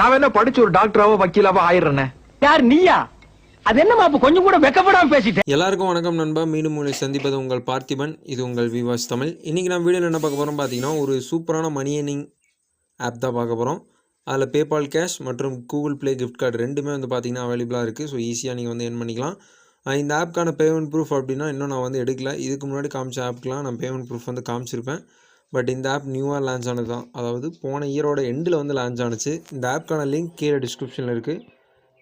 நான் என்ன படிச்சு ஒரு டாக்டராவோ வக்கீலாவோ ஆயிடுறேனே. யார் நீயா? அது என்னமா அப்ப கொஞ்சம் கூட வெக்கப்படாம பேசிட்டேன் எல்லாருக்கும் வணக்கம் நண்பா. மீண்டும் உங்களை சந்திப்பது உங்கள் பார்த்திபன். இது உங்கள் விவாஸ் தமிழ். இன்றைக்கி நான் வீடியோவில் என்ன பார்க்க போகிறோம் பார்த்தீங்கன்னா ஒரு சூப்பரான மணி ஏர்னிங் ஆப் தான் பார்க்க போகிறோம் அதில் பேபால் கேஷ் மற்றும் கூகுள் ப்ளே கிஃப்ட் கார்டு ரெண்டுமே வந்து பார்த்தீங்கன்னா அவைலபிளாக இருக்குது ஸோ ஈஸியாக நீங்கள் வந்து earn பண்ணிக்கலாம். இந்த ஆப்க்கான பேமெண்ட் ப்ரூஃப் அப்படின்னா இன்னும் நான் வந்து எடுக்கல. இதுக்கு முன்னாடி காமிச்ச ஆப்க்குலாம் நான் பேமெண்ட் ப்ரூஃப் வந்து காமிச்சிருப்பேன். பட் இந்த ஆப் நியூவாக லான்ச் ஆனது தான் அதாவது போன இயரோட எண்டில் வந்து லான்ச் ஆனிச்சு. இந்த ஆப்க்கான லிங்க் கீழே டிஸ்கிரிப்ஷனில் இருக்குது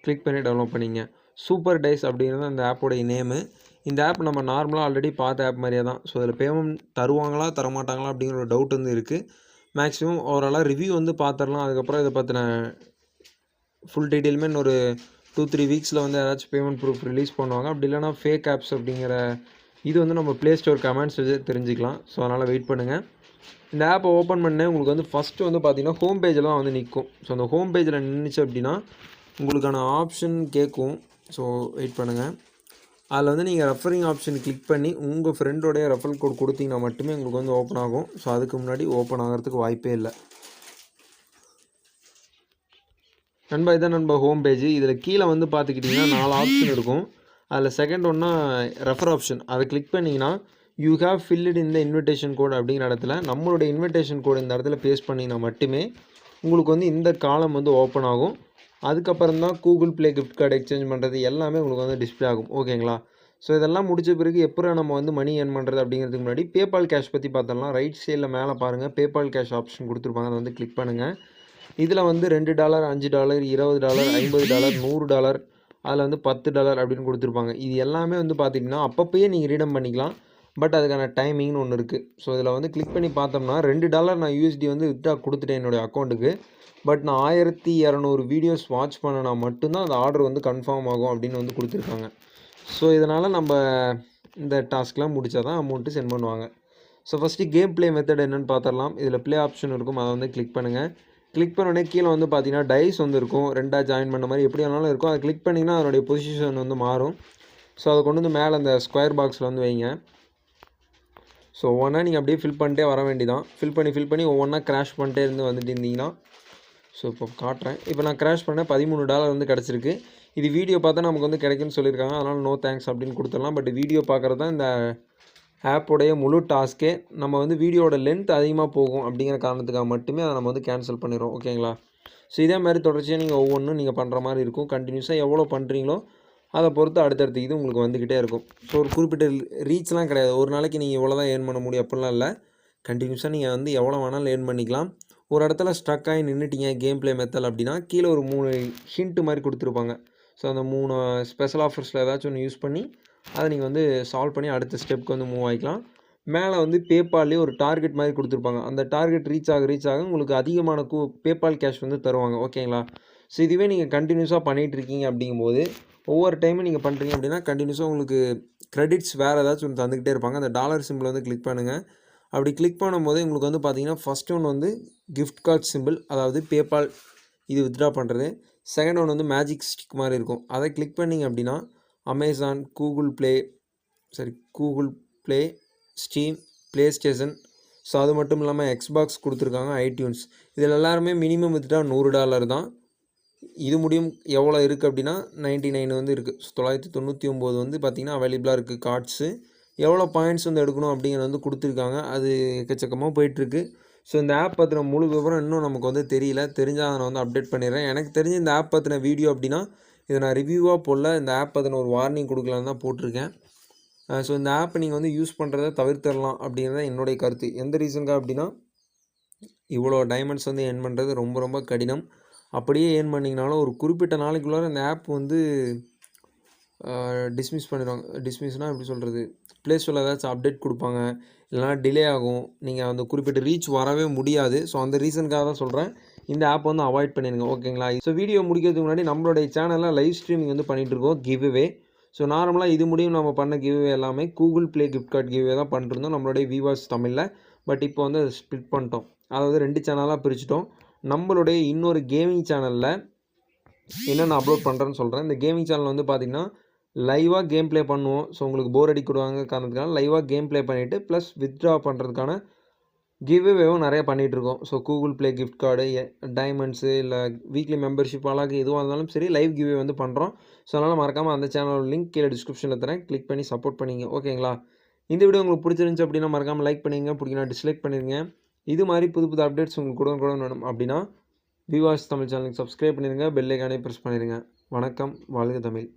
கிளிக் பண்ணி டவுன்லோட் பண்ணிங்க. சூப்பர் டைஸ் அப்படிங்கிறது அந்த ஆப்போடைய நேமு இந்த ஆப் நம்ம நார்மலாக ஆல்ரெடி பார்த்த ஆப் மாதிரியே தான். ஸோ அதில் பேமெண்ட் தருவாங்களா தரமாட்டாங்களா அப்படிங்கிற ஒரு டவுட் வந்து இருக்குது மேக்ஸிமம் ஓவராலாக ரிவ்யூ வந்து பார்த்துடலாம் அதுக்கப்புறம் இதை பற்றின ஃபுல் டீட்டெயிலுமே இன்னொரு டூ த்ரீ வீக்ஸில் வந்து ஏதாச்சும் பேமெண்ட் ப்ரூஃப் ரிலீஸ் பண்ணுவாங்க. அப்படி இல்லைனா ஃபேக் ஆப்ஸ் அப்படிங்கிற இது வந்து நம்ம ப்ளே ஸ்டோர் கமெண்ட்ஸ் வச்சு தெரிஞ்சுக்கலாம். ஸோ அதனால் வெயிட் பண்ணுங்கள் இந்த ஆப்பை ஓப்பன் பண்ணேன் உங்களுக்கு வந்து ஃபஸ்ட்டு வந்து பார்த்தீங்கன்னா ஹோம் பேஜில் தான் வந்து நிற்கும் ஸோ அந்த ஹோம் பேஜில் நின்றுச்சு அப்படின்னா உங்களுக்கான ஆப்ஷன் கேட்கும் ஸோ வெயிட் பண்ணுங்கள் அதில் வந்து நீங்கள் ரெஃபரிங் ஆப்ஷன் கிளிக் பண்ணி உங்கள் ஃப்ரெண்டோடைய ரெஃபரல் கோட் கொடுத்தீங்கன்னா மட்டுமே உங்களுக்கு வந்து ஓப்பன் ஆகும். ஸோ அதுக்கு முன்னாடி ஓப்பன் ஆகிறதுக்கு வாய்ப்பே இல்லை. நண்பா இதான் நண்பா ஹோம் பேஜ் இதில் கீழே வந்து பார்த்துக்கிட்டிங்கன்னா நாலு ஆப்ஷன் இருக்கும். அதில் செகண்ட் ஒன்றா ரெஃபர் ஆப்ஷன் அதை கிளிக் பண்ணிங்கன்னா யூ ஹாவ் ஃபில்டு இந்த இன்விடேஷன் கோட் அப்படிங்கிற இடத்துல நம்மளுடைய இன்விடேஷன் கோடு இந்த இடத்துல பேஸ்ட் பண்ணிங்கன்னா மட்டுமே உங்களுக்கு வந்து இந்த காலம் வந்து ஓப்பன் ஆகும். அதுக்கப்புறம் தான் Google Play gift card exchange பண்ணுறது எல்லாமே உங்களுக்கு வந்து டிஸ்ப்ளே ஆகும். ஓகேங்களா ஸோ இதெல்லாம் முடிச்ச பிறகு எப்போ நம்ம வந்து மணி ஏர்ன் பண்ணுறது அப்படிங்கிறதுக்கு முன்னாடி பேபால் கேஷ் பற்றி பார்த்தோம்னா ரைட் சைடில் மேலே பாருங்கள் பேபால் கேஷ் ஆப்ஷன் கொடுத்துருப்பாங்க. அதை வந்து கிளிக் பண்ணுங்கள் இதில் வந்து ரெண்டு டாலர் அஞ்சு டாலர் இருபது டாலர் ஐம்பது டாலர் நூறு டாலர் அதில் வந்து பத்து டாலர் அப்படின்னு கொடுத்துருப்பாங்க. இது எல்லாமே வந்து பார்த்திங்கன்னா அப்பப்போயே நீங்கள் ரீடம் பண்ணிக்கலாம். பட் அதுக்கான டைமிங்னு ஒன்று இருக்குது ஸோ இதில் வந்து கிளிக் பண்ணி பார்த்தோம்னா ரெண்டு டாலர் நான் யூஎஸ்டி வந்து வித்ட்ரா கொடுத்துட்டேன் என்னுடைய அக்கௌண்ட்டுக்கு பட் நான் ஆயிரத்தி இரநூறு வீடியோஸ் வாட்ச் பண்ணனா மட்டும்தான் அந்த ஆர்டர் வந்து கன்ஃபார்ம் ஆகும் அப்படின்னு வந்து கொடுத்துருக்காங்க. ஸோ இதனால் நம்ம இந்த டாஸ்க்லாம் முடித்தா தான் அமௌண்ட்டு சென்ட் பண்ணுவாங்க. So first game play method என்னென்னு பார்த்துடலாம் இதில் ப்ளே ஆப்ஷன் இருக்கும். அதை வந்து கிளிக் பண்ணுங்கள் கிளிக் பண்ணோடனே கீழே வந்து பார்த்தீங்கன்னா டைஸ் வந்து இருக்கும். ரெண்டாக ஜாயின் பண்ண மாதிரி எப்படி வேணாலும் இருக்கும். அதை கிளிக் பண்ணிங்கன்னா அதனுடைய பொசிஷன் வந்து மாறும். ஸோ அதை கொண்டு வந்து மேலே அந்த ஸ்கொயர் பாக்ஸில் வந்து வைங்க. ஸோ ஒவ்வொன்றா நீங்கள் அப்படியே ஃபில் பண்ணிட்டே வர வேண்டிதான். ஃபில் பண்ணி ஃபில் பண்ணி ஒவ்வொன்றா கிராஷ் பண்ணிட்டே இருந்து வந்துட்டு இருந்தீங்கன்னா ஸோ இப்போ காட்டுறேன். இப்போ நான் கிராஷ் பண்ண பதிமூணு டாலர் வந்து கிடச்சிருக்கு. இது வீடியோ பார்த்தா நமக்கு வந்து கிடைக்கும்னு சொல்லியிருக்காங்க. அதனால் நோ தேங்க்ஸ் அப்படின்னு கொடுத்துடலாம். பட் வீடியோ பார்க்குறது தான் இந்த ஆப்போடைய முழு டாஸ்க்கே நம்ம வந்து வீடியோட லென்த் அதிகமாக போகும் அப்படிங்கிற காரணத்துக்காக மட்டுமே அதை நம்ம வந்து கேன்சல் பண்ணிடுறோம். ஓகேங்களா ஸோ இதே மாதிரி தொடர்ச்சியாக நீங்கள் ஒவ்வொன்றும் நீங்கள் பண்ணுற மாதிரி இருக்கும். கண்டினியூஸாக எவ்வளோ பண்ணுறீங்களோ அதை பொறுத்து அடுத்தடுத்த இது உங்களுக்கு வந்துக்கிட்டே இருக்கும். ஸோ ஒரு குறிப்பிட்ட ரீச்லாம் கிடையாது. ஒரு நாளைக்கு நீங்கள் இவ்வளோ தான் ஏர்ன் பண்ண முடியும் அப்படிலாம் இல்லை. கண்டினியூஸாக நீங்கள் வந்து எவ்வளோ வேணாலும் ஏர்ன் பண்ணிக்கலாம். ஒரு இடத்துல ஸ்ட்ரக் ஆகி நின்றுட்டீங்க கேம் ப்ளே மெத்தல் அப்படின்னா கீழே ஒரு மூணு ஹிண்ட்டு மாதிரி கொடுத்துருப்பாங்க. ஸோ அந்த மூணு ஸ்பெஷல் ஆஃபர்ஸில் ஏதாச்சும் ஒன்று யூஸ் பண்ணி அதை நீங்கள் வந்து சால்வ் பண்ணி அடுத்த ஸ்டெப்க்கு வந்து மூவ் ஆகிக்கலாம். மேலே வந்து பேபால்லேயே ஒரு டார்கெட் மாதிரி கொடுத்துருப்பாங்க. அந்த டார்கெட் ரீச் ஆக ரீச் ஆக உங்களுக்கு அதிகமான கூ பேபால் கேஷ் வந்து தருவாங்க. ஓகேங்களா ஸோ இதுவே நீங்கள் கண்டினியூஸாக பண்ணிகிட்டு இருக்கீங்க அப்படிங்கும்போது ஒவ்வொரு டைமும் நீங்கள் பண்ணுறீங்க அப்படின்னா கண்டினியூஸாக உங்களுக்கு க்ரெடிட்ஸ் வேறு ஏதாச்சும் ஒன்று தந்துக்கிட்டே இருப்பாங்க. அந்த டாலர் சிம்பிள் வந்து கிளிக் பண்ணுங்கள் அப்படி கிளிக் பண்ணும்போது உங்களுக்கு வந்து பார்த்தீங்கன்னா ஃபஸ்ட் ஒன் வந்து கிஃப்ட் கார்ட் சிம்பிள் அதாவது பேபால் இது வித்ட்ரா பண்ணுறது செகண்ட் ஒன் வந்து மேஜிக் ஸ்டிக் மாதிரி இருக்கும். அதை கிளிக் பண்ணிங்க அப்படின்னா அமேசான் கூகுள் ப்ளே சரி Google Play Steam PlayStation so அது மட்டும் இல்லாமல் எக்ஸ்பாக்ஸ் கொடுத்துருக்காங்க ஐடியூன்ஸ் இதில் எல்லாருமே மினிமம் வித்ட்ரா நூறு டாலர் தான். இது முடியும் எவ்வளோ இருக்குது அப்படின்னா நைன்ட்டி நைன் வந்து இருக்குது. தொள்ளாயிரத்தி தொண்ணூற்றி ஒம்பது வந்து பார்த்திங்கன்னா அவைலபிளாக இருக்குது கார்ட்ஸு எவ்வளோ பாயிண்ட்ஸ் வந்து எடுக்கணும் அப்படிங்கிறது வந்து கொடுத்துருக்காங்க. அது எக்கச்சக்கமாக போயிட்டுருக்கு. ஸோ இந்த ஆப் பற்றின முழு விவரம் இன்னும் நமக்கு வந்து தெரியல. தெரிஞ்சால் நான் வந்து அப்டேட் பண்ணிடுறேன். எனக்கு தெரிஞ்ச இந்த ஆப் பற்றின வீடியோ அப்படின்னா இதை நான் ரிவ்யூவாக போடல. இந்த ஆப் பற்றின ஒரு வார்னிங் கொடுக்கலான்னு தான் போட்டிருக்கேன். ஸோ இந்த ஆப்பை நீங்கள் வந்து யூஸ் பண்ணுறத தவிர்த்தரலாம் அப்படிங்கிறது தான் என்னுடைய கருத்து. எந்த ரீசனுக்காக அப்படின்னா இவ்வளோ டைமண்ட்ஸ் வந்து என் பண்ணுறது ரொம்ப ரொம்ப கடினம். அப்படியே ஏர்ன் பண்ணிங்கனாலும் ஒரு குறிப்பிட்ட நாளைக்குள்ளார அந்த ஆப் வந்து டிஸ்மிஸ் பண்ணிடுவாங்க. டிஸ்மிஸ்னால் எப்படி சொல்கிறது ப்ளே ஸ்டோரில் ஏதாச்சும் அப்டேட் கொடுப்பாங்க. இல்லைனா டிலே ஆகும். நீங்கள் அந்த குறிப்பிட்ட ரீச் வரவே முடியாது. ஸோ அந்த ரீசனுக்காக தான் சொல்கிறேன் இந்த ஆப் வந்து அவாய்ட் பண்ணிடுங்க. ஓகேங்களா ஸோ வீடியோ முடிக்கிறதுக்கு முன்னாடி நம்மளுடைய சேனலில் லைவ் ஸ்ட்ரீமிங் வந்து பண்ணிகிட்டு இருக்கோம். கிவ்வே ஸோ நார்மலாக இது முடியும். நம்ம பண்ண கிவ்வே எல்லாமே Google play gift card giveaway தான் பண்ணிருந்தோம் நம்மளுடைய விவாஸ் தமிழில். பட் இப்போ வந்து அதை ஸ்ப்ளிட் பண்ணிட்டோம். அதாவது ரெண்டு சேனலாக பிரிச்சிட்டோம். நம்மளுடைய இன்னொரு கேமிங் சேனலில் என்னென்ன அப்லோட் பண்ணுறேன்னு சொல்கிறேன் இந்த கேமிங் சேனல் வந்து பார்த்திங்கன்னா லைவாக கேம் ப்ளே பண்ணுவோம். ஸோ உங்களுக்கு போர் அடிக்கிடுவாங்க காரணத்துக்கான லைவாக கேம் ப்ளே பண்ணிவிட்டு ப்ளஸ் வித்ட்ரா பண்ணுறதுக்கான கிவ்வேவும் நிறையா பண்ணிகிட்டு இருக்கோம். So Google play gift card diamonds இல்லை வீக்லி மெம்பர்ஷிப் அழகு எதுவாக இருந்தாலும் சரி லைவ் கிவ்வே வந்து பண்ணுறோம் ஸோ அதனால் மறக்காமல் அந்த சேனலோட லிங்க் கீழே டிஸ்கிரிப்ஷனில் தரேன். கிளிக் பண்ணி சப்போர்ட் பண்ணிங்க. ஓகேங்களா இந்த வீடியோ உங்களுக்கு பிடிச்சிருந்துச்சி அப்படின்னா மறக்காமல் லைக் பண்ணிங்க. பிடிக்கணும் டிஸ்லைக் பண்ணிடுங்க இது மாதிரி புது புது அப்டேட்ஸ் உங்களுக்கு கூட கூட வேணும் அப்படின்னா விவாஸ் தமிழ் சேனலுக்கு சப்ஸ்கிரைப் பண்ணிடுங்க பெல்லைக்கானே ப்ரெஸ் பண்ணிடுங்க. வணக்கம் வாழ்க தமிழ்.